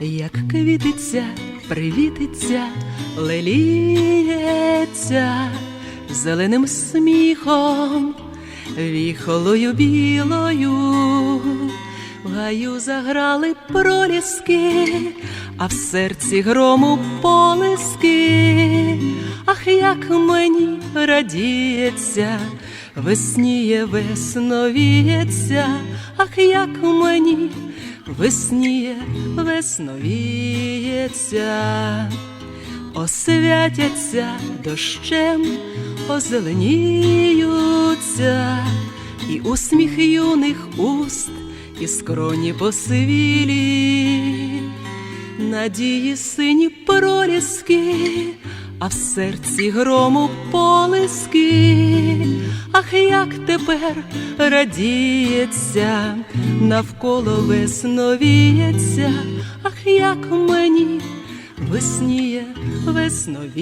як квітиться, привітиться, леліється зеленим сміхом, віхолою білою, в гаю заграли проліски, а в серці грому полиски. Ах, як мені радіється, весніє весновіється, ах, як мені весніє весновіється, освятяться дощем, озеленіються, і усміх юних уст, і скроні посивілі, надії сині проліски, а в серці грому полиски. Ах, як тепер радіється, навколо весновіється, ах, як мені весніє весновіється,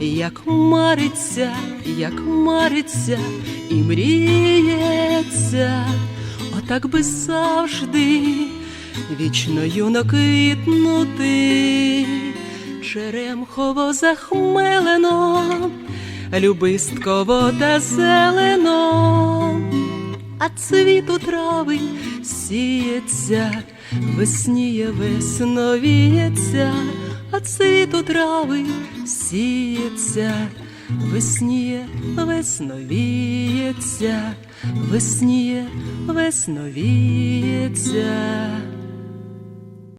як мариться, як мариться і мріється, отак би завжди вічно юно черемхово захмелено, любистково та зелено, а цвіт у трави сіється, весніє весновіється, а цвіт у трави сіється, весніє весновіється, весніє весновіється.